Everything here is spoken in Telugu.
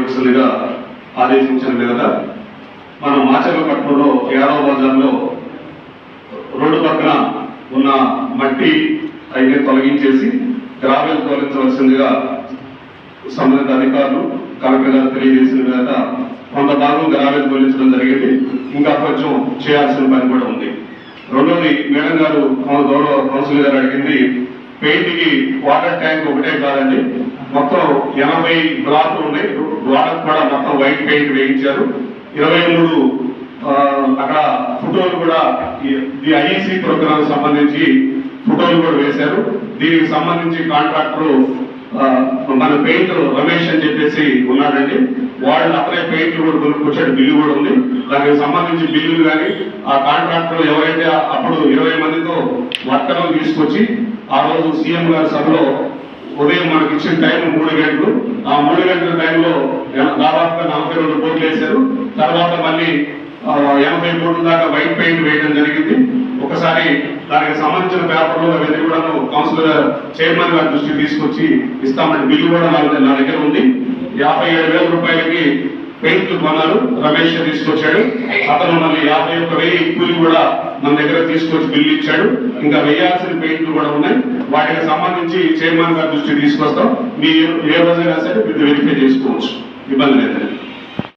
అర్జెంటుగా చేయవలసిందిగా ఆదేశించిన మీద మన మాచర్లపట్నంలో యాదవ బజార్లో రోడ్డు పక్కన ఉన్న మట్టి అయితే తొలగించేసి గ్రావెల్ తొలగించవలసిందిగా సంబంధిత అధికారులు కలెక్టర్ గారు తెలియజేసిన మీద కొంత భాగం గ్రావెల్ తొలగించడం జరిగింది. ఇంకా కొంచెం చేయాల్సిన పని కూడా ఉంది. రెండోది మేడం గారు గౌరవ కౌన్సిల్ గారు అడిగింది పెయింట్కి వాటర్ ట్యాంక్ ఒకటే కాదండి ఎనభై బ్లాక్లు ఉన్నాయి. బ్లాక్ కూడా మొత్తం వైట్ పెయింట్ వేయించారు. ఇరవై మూడు అక్కడ ఫోటోలు కూడా ఈ ఐఈసీ ప్రోగ్రామ్ సంబంధించి ఫోటోలు కూడా వేశారు. దీనికి సంబంధించి కాంట్రాక్టర్ మన పెయింటర్ రమేష్ అని చెప్పేసి ఉన్నాడండి. వాళ్ళు అతనే పెయింట్ కూడా కొనుక్కొచ్చాడు. బిల్లు కూడా ఉంది. దానికి సంబంధించి బిల్లులు కానీ ఆ కాంట్రాక్టర్ ఎవరైతే అప్పుడు ఇరవై మందితో వర్కర్లు తీసుకొచ్చి ఆ రోజు సీఎం గారి సభలో ఉదయం మనకి ఇచ్చిన టైం మూడు గంటలు. ఆ మూడు గంటల టైంలో దాదాపుగా నలభై రెండు కోట్లు వేశారు. తర్వాత మళ్ళీ ఎనభై కోట్ల దాకా వైట్ పెయింట్ వేయడం జరిగింది. ఒకసారి దానికి సంబంధించిన పేపర్లు అవన్నీ కూడా కౌన్సిలర్ చైర్మన్ గారి దృష్టికి తీసుకొచ్చి ఇస్తామని బిల్లు కూడా నా దగ్గర ఉంది. యాభై ఏడు వేల రూపాయలకి పెయింట్లు కొన్నారు రమేష్ తీసుకొచ్చాడు. అతను మళ్ళీ యాభై ఒక్క వెయ్యి కూలి కూడా మన దగ్గర తీసుకొచ్చి బిల్లు ఇచ్చాడు. ఇంకా వేయాల్సిన పెయింట్లు కూడా ఉన్నాయి. వాటికి సంబంధించి చైర్మన్ గారి దృష్టి తీసుకొస్తాం. మీరు ఏ రోజైనా సరే మీరు వెరిఫై చేసుకోవచ్చు. ఇబ్బంది లేదండి